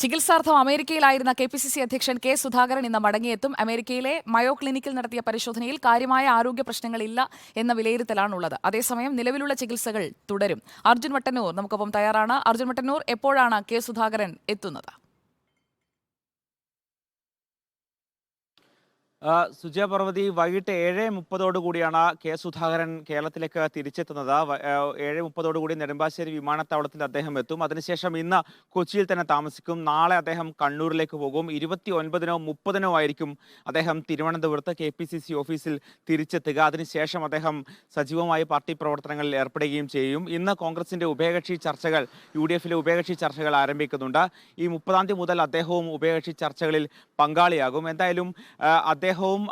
ചികിത്സാർത്ഥം അമേരിക്കയിലായിരുന്ന K P C C അധ്യക്ഷൻ K Sudhakaran ഇന്ന് മടങ്ങിയെത്തും. അമേരിക്കയിലെ മയോ ക്ലിനിക്കിൽ നടത്തിയ പരിശോധനയിൽ കാര്യമായ ആരോഗ്യ പ്രശ്നങ്ങളില്ല എന്ന വിലയിരുത്തലാണുള്ളത്. അതേസമയം നിലവിലുള്ള ചികിത്സകൾ തുടരും. അർജുൻ വട്ടന്നൂർ നമുക്കൊപ്പം തയ്യാറാണ്. അർജുൻ വട്ടന്നൂർ എപ്പോഴാണ് കെ സുധാകരൻ എത്തുന്നത്? സുജയ പർവതി വൈകിട്ട് ഏഴ് മുപ്പതോടു കൂടിയാണ് കെ സുധാകരൻ കേരളത്തിലേക്ക് തിരിച്ചെത്തുന്നത്. ഏഴ് മുപ്പതോടു കൂടി നെടുമ്പാശ്ശേരി വിമാനത്താവളത്തിൽ അദ്ദേഹം എത്തും. അതിനുശേഷം ഇന്ന് കൊച്ചിയിൽ തന്നെ താമസിക്കും. നാളെ അദ്ദേഹം കണ്ണൂരിലേക്ക് പോകും. ഇരുപത്തി ഒൻപതിനോ മുപ്പതിനോ ആയിരിക്കും അദ്ദേഹം തിരുവനന്തപുരത്ത് കെ പി സി സി ഓഫീസിൽ തിരിച്ചെത്തുക. അതിനുശേഷം അദ്ദേഹം സജീവമായി പാർട്ടി പ്രവർത്തനങ്ങളിൽ ഏർപ്പെടുകയും ചെയ്യും. ഇന്ന് കോൺഗ്രസിന്റെ ഉഭയകക്ഷി ചർച്ചകൾ യു ഡി എഫിലെ ഉഭയകക്ഷി ചർച്ചകൾ ആരംഭിക്കുന്നുണ്ട്. ഈ മുപ്പതാം തീയതി മുതൽ അദ്ദേഹവും ഉഭയകക്ഷി ചർച്ചകളിൽ പങ്കാളിയാകും. എന്തായാലും ആ, അദ്ദേഹവും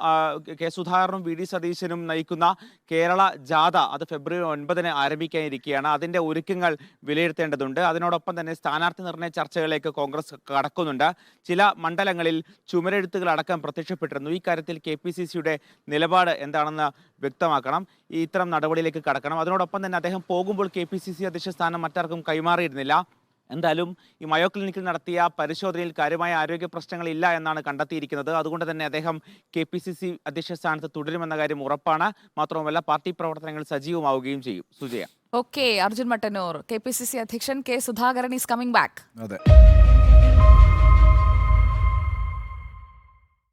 കെ സുധാകരനും വി ഡി സതീശനും നയിക്കുന്ന കേരള ജാഥ അത് ഫെബ്രുവരി ഒൻപതിന് ആരംഭിക്കാനിരിക്കുകയാണ്. അതിന്റെ ഒരുക്കങ്ങൾ വിലയിരുത്തേണ്ടതുണ്ട്. അതിനോടൊപ്പം തന്നെ സ്ഥാനാർത്ഥി നിർണയ ചർച്ചകളിലേക്ക് കോൺഗ്രസ് കടക്കുന്നുണ്ട്. ചില മണ്ഡലങ്ങളിൽ ചുമരെഴുത്തുകൾ അടക്കം പ്രത്യക്ഷപ്പെട്ടിരുന്നു. ഈ കാര്യത്തിൽ കെ പി സി സിയുടെ നിലപാട് എന്താണെന്ന് വ്യക്തമാക്കണം. ഈ ഇത്തരം നടപടിയിലേക്ക് കടക്കണം. അതിനോടൊപ്പം തന്നെ അദ്ദേഹം പോകുമ്പോൾ കെ പി സി സി അധ്യക്ഷ സ്ഥാനം മറ്റാർക്കും കൈമാറിയിരുന്നില്ല. എന്തായാലും ഈ മയോ ക്ലിനിക്കിൽ നടത്തിയ പരിശോധനയിൽ കാര്യമായ ആരോഗ്യ പ്രശ്നങ്ങളില്ല എന്നാണ് കണ്ടെത്തിയിരിക്കുന്നത്. അതുകൊണ്ട് തന്നെ അദ്ദേഹം കെ പി സി സി അധ്യക്ഷ സ്ഥാനത്ത് തുടരുമെന്ന കാര്യം ഉറപ്പാണ്. മാത്രവുമല്ല പാർട്ടി പ്രവർത്തനങ്ങൾ സജീവമാവുകയും ചെയ്യും. Sujaya. Okay Arjun Mattannur K P C C അധ്യക്ഷൻ K Sudhakaran is coming back. അതെ.